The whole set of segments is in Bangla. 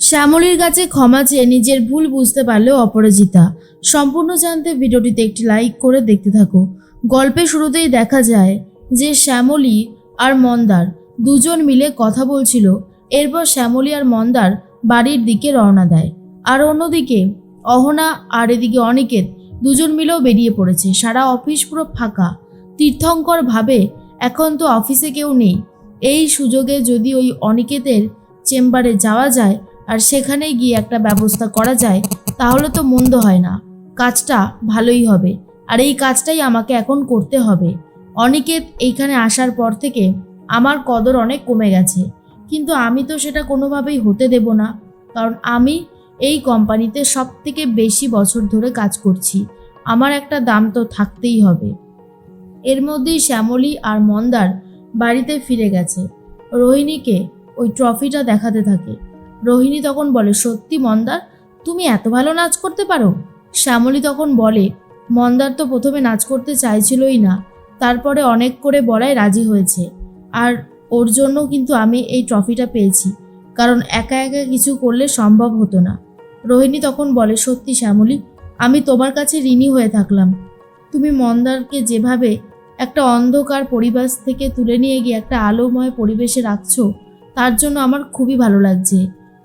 শ্যামলীর কাছে ক্ষমা চেয়ে নিজের ভুল বুঝতে পারলেও অপরাজিতা। সম্পূর্ণ জানতে ভিডিওটিতে একটি লাইক করে দেখতে থাকো। গল্পের শুরুতেই দেখা যায় যে শ্যামলী আর মন্দার দুজন মিলে কথা বলছিল, এরপর শ্যামলী আর মন্দার বাড়ির দিকে রওনা দেয়। আর অন্যদিকে অহনা আর এদিকে অনিকেত দুজন মিলেও বেরিয়ে পড়েছে। সারা অফিস পুরো ফাঁকা। তীর্থঙ্কর ভাবে এখন তো অফিসে কেউ নেই। এই সুযোগে যদি ওই অনিকেতের চেম্বারে যাওয়া যায় আর সেখানে গিয়ে একটা ব্যবস্থা করা যায়, তাহলে তো মন্দ হয় না। কাজটা ভালোই হবে। আর এই কাজটাই আমাকে এখন করতে হবে। অনিকেত এইখানে আসার পর থেকে আমার কদর অনেক কমে গেছে। কিন্তু আমি তো সেটা কোনোভাবেই হতে দেব না, কারণ আমি এই কোম্পানিতে সব থেকে বেশি বছর ধরে কাজ করছি। আমার একটা দাম তো থাকতেই হবে। এর মধ্যেই শ্যামলী আর মন্দার বাড়িতে ফিরে গেছে। রোহিণীকে ওই ট্রফিটা দেখাতে থাকে। রোহিণী তখন বলে, সত্যি মন্দার, তুমি এত ভালো নাচ করতে পারো? শ্যামলী তখন বলে, মন্দার তো প্রথমে নাচ করতে চাইছিলই না, তারপরে অনেক করে বলায় রাজি হয়েছে। আর ওর জন্য কিন্তু আমি এই ট্রফিটা পেয়েছি, কারণ একা একা কিছু করলে সম্ভব হতো না। রোহিণী তখন বলে, সত্যি শ্যামলী, আমি তোমার কাছে ঋণী হয়ে থাকলাম। তুমি মন্দারকে যেভাবে একটা অন্ধকার পরিবেশ থেকে তুলে নিয়ে গিয়ে একটা আলোময় পরিবেশে রাখছো, তার জন্য আমার খুবই ভালো লাগছে।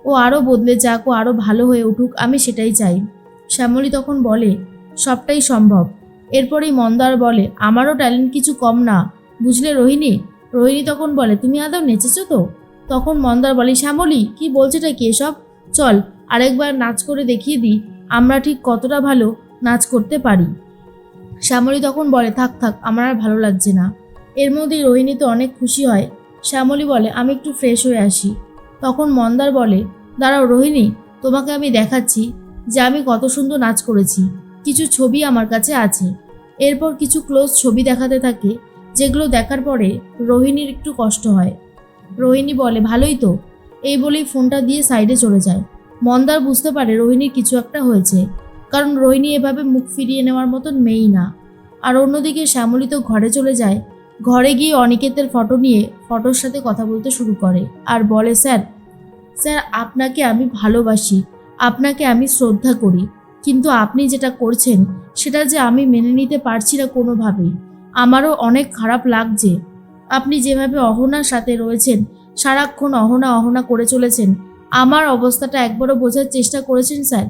ও আরও বদলে যাক, ও আরও ভালো হয়ে উঠুক, আমি সেটাই চাই। শ্যামলী তখন বলে, সবটাই সম্ভব। এরপরেই মন্দার বলে, আমারও ট্যালেন্ট কিছু কম না। বুঝলে রোহিণী? রোহিণী তখন বলে, তুমি আদৌ নেচেছো তো? তখন মন্দার বলে, শ্যামলী, কি বলছেটা কি এসব? চল, আরেকবার নাচ করে দেখিয়ে দিই, আমরা ঠিক কতটা ভালো নাচ করতে পারি। শ্যামলী তখন বলে, থাক থাক, আমার আর ভালো লাগছে না। এর মধ্যেই রোহিণী তো অনেক খুশি হয়। শ্যামলী বলে, আমি একটু ফ্রেশ হয়ে আসি। তখন মন্দার বলে, দাঁড়াও রোহিণী, তোমাকে আমি দেখাচ্ছি যে আমি কত সুন্দর নাচ করেছি। কিছু ছবি আমার কাছে আছে। এরপর কিছু ক্লোজ ছবি দেখাতে থাকে, যেগুলো দেখার পরে রোহিণীর একটু কষ্ট হয়। রোহিণী বলে, ভালোই তো। এই বলেই ফোনটা দিয়ে সাইডে চলে যায়। মন্দার বুঝতে পারে রোহিণীর কিছু একটা হয়েছে, কারণ রোহিণী এভাবে মুখ ফিরিয়ে নেওয়ার মতন মেয়েই না। আর অন্যদিকে শ্যামলী তো ঘরে চলে যায় ঘরে গিয়ে অনিকেতের ফটো নিয়ে ফটোর সাথে কথা বলতে শুরু করে আর বলে, স্যার স্যার, আপনাকে আমি ভালোবাসি, আপনাকে আমি শ্রদ্ধা করি, কিন্তু আপনি যেটা করছেন সেটা যে আমি মেনে নিতে পারছি না কোনোভাবেই। আমারও অনেক খারাপ লাগছে। আপনি যেভাবে অহনার সাথে রয়েছেন, সারাক্ষণ অহনা অহনা করে চলেছেন, আমার অবস্থাটা একবারও বোঝার চেষ্টা করেছেন, স্যার?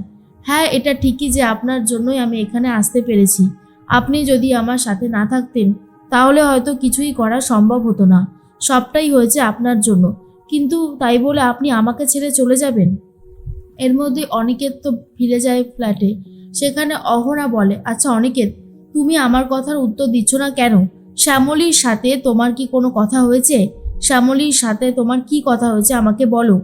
হ্যাঁ এটা ঠিকই যে আপনার জন্যই আমি এখানে আসতে পেরেছি। আপনি যদি আমার সাথে না থাকতেন তাহলে হয়তো কিছুই করা সম্ভব হতো না। সবটাই হয়েছে আপনার জন্য। কিন্তু তাই বলে আপনি আমাকে ছেড়ে চলে যাবেন? এর মধ্যে অনিকেত তো ফিরে যায় ফ্ল্যাটে। সেখানে অহনা বলে আচ্ছা অনিকেত, তুমি আমার কথার উত্তর দিচ্ছ না কেন? শ্যামলীর সাথে তোমার কি কোনো কথা হয়েছে? শ্যামলীর সাথে তোমার কি কথা হয়েছে আমাকে বলো।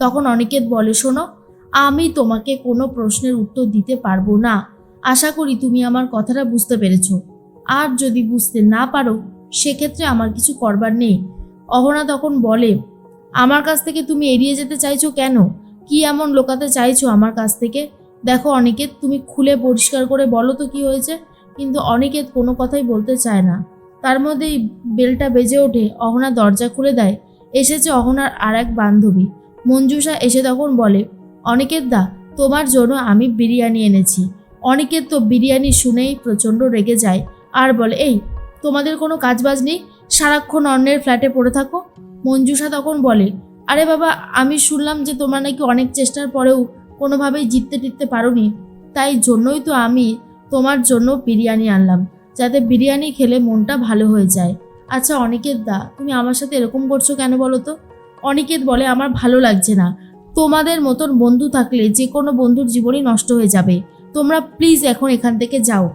তখন অনিকেত বলে, শোনো, আমি তোমাকে কোনো প্রশ্নের উত্তর দিতে পারব না। আশা করি তুমি আমার কথাটা বুঝতে পেরেছ। আর যদি বুঝতে না পারো, সেক্ষেত্রে আমার কিছু করবার নেই। অহনা তখন বলে, আমার কাছ থেকে তুমি এড়িয়ে যেতে চাইছো কেন? কি এমন লোকাতে চাইছো আমার কাছ থেকে? দেখো অনিকেত, তুমি খুলে পরিষ্কার করে বলো তো কি হয়েছে, কিন্তু অনিকেত কোনো কথাই বলতে চায় না। তার মধ্যেই বেলটা বেজে ওঠে, অহনা দরজা খুলে দেয়। এসেছে অহনার আর এক বান্ধবী। মঞ্জুষা এসে তখন বলে, অনিকেত দা, তোমার জন্য আমি বিরিয়ানি এনেছি। অনিকেত তো বিরিয়ানি শুনেই প্রচণ্ড রেগে যায়। আর বলে, এই, তোমাদের কোনো কাজবাজ নেই? সারাক্ষণ অন্যের ফ্ল্যাটে পড়ে থাকো? মঞ্জুষা তখন বলে, আরে বাবা, আমি শুনলাম যে তোমরা নাকি অনেক চেষ্টার পরেও কোনোভাবেই জিততে টিততে পারোনি। তাই জন্যই তো আমি তোমার জন্য বিরিয়ানি আনলাম, যাতে বিরিয়ানি খেলে মনটা ভালো হয়ে যায়। আচ্ছা অনিকেত দা, তুমি আমার সাথে এরকম করছ কেন বলো তো? অনিকেত বলে, আমার ভালো লাগছে না। তোমাদের মতন বন্ধু থাকলে যে কোনো বন্ধুর জীবনই নষ্ট হয়ে যাবে। তোমরা প্লিজ এখন এখান থেকে যাও।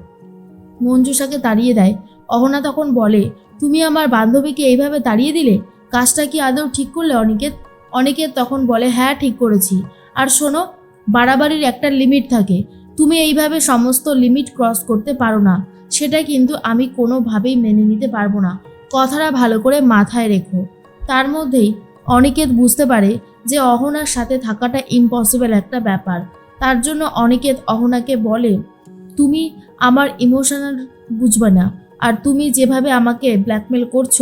মঞ্জুষাকে তাড়িয়ে দেয়। অহনা তখন বলে, তুমি আমার বান্ধবীকে এইভাবে তাড়িয়ে দিলে? কাজটা কি আদৌ ঠিক করলে অনিকেত? অনিকেত তখন বলে হ্যাঁ ঠিক করেছি। আর শোনো, বাড়াবাড়ির একটা লিমিট থাকে। তুমি এইভাবে সমস্ত লিমিট ক্রস করতে পারো না। সেটা কিন্তু আমি কোনোভাবেই মেনে নিতে পারব না। কথাটা ভালো করে মাথায় রেখো। তার মধ্যেই অনিকেত বুঝতে পারে যে অহনার সাথে থাকাটা ইম্পসিবল একটা ব্যাপার। তার জন্য অনিকেত অহনাকে বলে তুমি আমার ইমোশনাল বুঝবে না। আর তুমি যেভাবে আমাকে ব্ল্যাকমেল করছ,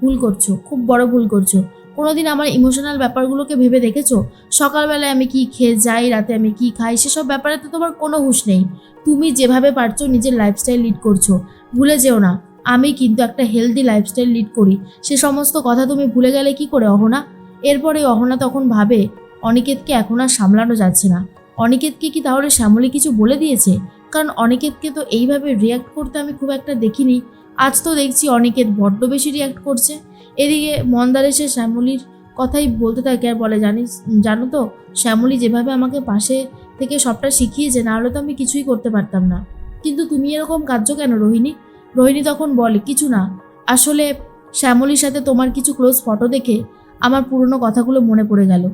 ভুল করছ, খুব বড় ভুল করছ। কোনোদিন আমার ইমোশনাল ব্যাপারগুলোকে ভেবে দেখেছ? সকালবেলায় আমি কি খেয়ে যাই, রাতে আমি কি খাই, সেসব ব্যাপারে তো তোমার কোনো হুঁশ নেই। তুমি যেভাবে পারছ নিজের লাইফস্টাইল লিড করছ। ভুলে যেও না, আমি কিন্তু একটা হেলদি লাইফস্টাইল লিড করি। সে সমস্ত কথা তুমি ভুলে গেলে কি করে, অহনা? এরপরে অহনা তখন ভাবে, অনিকেতকে এখন আর সামলানো যাচ্ছে না। অনিকেতকে কি তাহলে শ্যামলী কিছু বলে দিয়েছে? কারণ অনিকেতকে তো এইভাবে রিয়াক্ট করতে আমি খুব একটা দেখিনি। আজ তো দেখছি অনিকেত বড্ড বেশি রিয়াক্ট করছে। এদিকে মন্দার এসে শ্যামলীর কথাই বলতে থাকে আর বলে, জানিস, জানো তো, শ্যামলী যেভাবে আমাকে পাশে থেকে সবটা শিখিয়েছে, না হলে তো আমি কিছুই করতে পারতাম না। কিন্তু তুমি এরকম কার্য কেন রোহিণী? রোহিণী তখন বলে, কিছু না। আসলে শ্যামলীর সাথে তোমার কিছু ক্লোজ ফটো দেখে আমার পুরনো কথাগুলো মনে পড়ে গেল।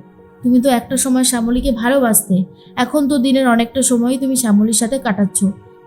তুমি তো একটা সময় শ্যামলীকে ভালোবাসতে। এখন তো দিনের অনেকটা সময়ই তুমি শ্যামলীর সাথে কাটাচ্ছ।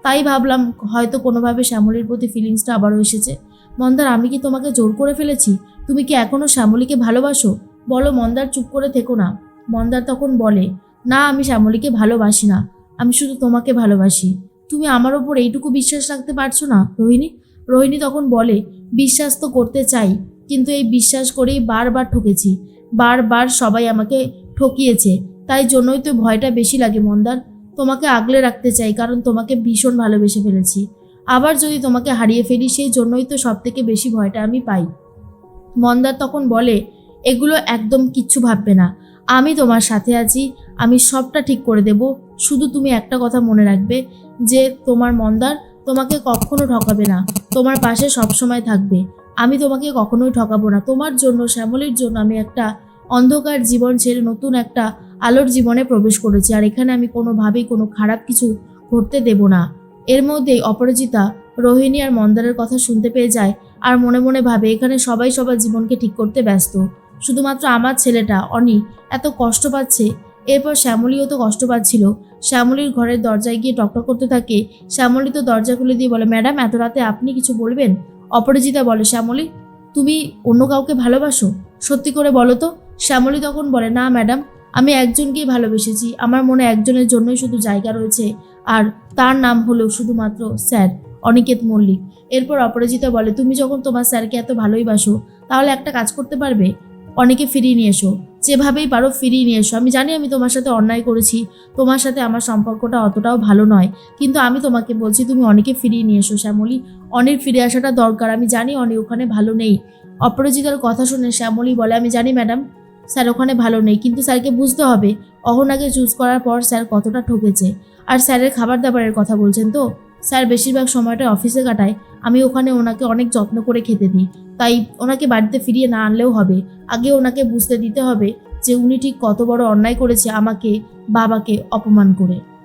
তাই ভাবলাম, হয়তো কোনোভাবে শ্যামলীর প্রতি ফিলিংসটা আবারও এসেছে। মন্দার, আমি কি তোমাকে জোর করে ফেলেছি? তুমি কি এখনও শ্যামলীকে ভালোবাসো? বলো মন্দার, চুপ করে থেকো না। মন্দার তখন বলে, না, আমি শ্যামলীকে ভালোবাসি না। আমি শুধু তোমাকে ভালোবাসি। তুমি আমার ওপর এইটুকু বিশ্বাস রাখতে পারছ না, রোহিণী? রোহিণী তখন বলে, বিশ্বাস তো করতে চাই, কিন্তু এই বিশ্বাস করেই বারবার ঠকেছি। বারবার সবাই আমাকে ঠকিয়েছে। তাই জন্যই তো ভয়টা বেশি লাগে, মন্দার। তোমাকে আগলে রাখতে চাই, কারণ তোমাকে ভীষণ ভালোবেসে ফেলেছি। আবার যদি তোমাকে হারিয়ে ফেলি, সেই জন্যই তো সব থেকে বেশি ভয়টা আমি পাই। মন্দার তখন বলে, এগুলো একদম কিচ্ছু ভাববে না। আমি তোমার সাথে আছি, আমি সবটা ঠিক করে দেব। শুধু তুমি একটা কথা মনে রাখবে, যে তোমার মন্দার তোমাকে কখনো ঠকাবে না। তোমার পাশে সব সময় থাকবে। আমি তোমাকে কখনোই ঠকাবো না। তোমার জন্য, শ্যামলীর জন্য আমি একটা অন্ধকার জীবন ছেড়ে নতুন একটা আলোর জীবনে প্রবেশ করেছি। আর এখানে আমি কোনোভাবেই কোনো খারাপ কিছু ঘটতে দেব না। এর মধ্যেই অপরাজিতা, রোহিণী আর মন্দারের কথা শুনতে পেয়ে যায় আর মনে মনে ভাবে এখানে সবাই সবার জীবনকে ঠিক করতে ব্যস্ত। শুধুমাত্র আমার ছেলেটা, অনি, এত কষ্ট পাচ্ছে। এরপর শ্যামলীও তো কষ্ট পাচ্ছিল। শ্যামলীর ঘরের দরজায় গিয়ে টকটক করতে থাকে। শ্যামলী তো দরজা খুলে দিয়ে বলে, ম্যাডাম, এত রাতে আপনি কিছু বলবেন? অপরাজিতা বলে, শ্যামলী, তুমি অন্য কাউকে ভালোবাসো? সত্যি করে বলো তো। শ্যামলী তখন বলে, না, ম্যাডাম, আমি একজনকেই ভালোবেসেছি। আমার মনে একজনের জন্যই শুধু জায়গা রয়েছে। আর তার নাম হলো শুধুমাত্র স্যার, অনিকেত মল্লিক। এরপর অপরাজিতা বলে, তুমি যখন তোমার স্যারকে এত ভালোই বাসো, তাহলে একটা কাজ করতে পারবে? অনেকে ফিরিয়ে নিয়ে এসো। যেভাবেই পারো ফিরিয়ে নিয়ে এসো। আমি জানি আমি তোমার সাথে অন্যায় করেছি। তোমার সাথে আমার সম্পর্কটা অতটাও ভালো নয়। কিন্তু আমি তোমাকে বলছি, তুমি অনেকে ফিরিয়ে নিয়ে এসো, শ্যামলী। অনির ফিরে আসাটা দরকার। আমি জানি অনি ওখানে ভালো নেই। অপরাজিতার কথা শুনে শ্যামলী বলে, আমি জানি, ম্যাডাম স্যার, ওখানে ভালো নেই। কিন্তু স্যারকে বুঝতে হবে, অহনাকে চুজ করার পর স্যার কতটা ঠকেছে। আর স্যারের খাবার দাবারের কথা বলছেন তো? স্যার, বেশিরভাগ সময়টা অফিসে কাটায়। আমি ওখানে ওনাকে অনেক যত্ন করে খেতে দিই। তাই ওনাকে বাড়িতে ফিরিয়ে না আনলেও হবে। আগে ওনাকে বুঝতে দিতে হবে যে উনি ঠিক কত বড় অন্যায় করেছে আমাকে, বাবাকে অপমান করে।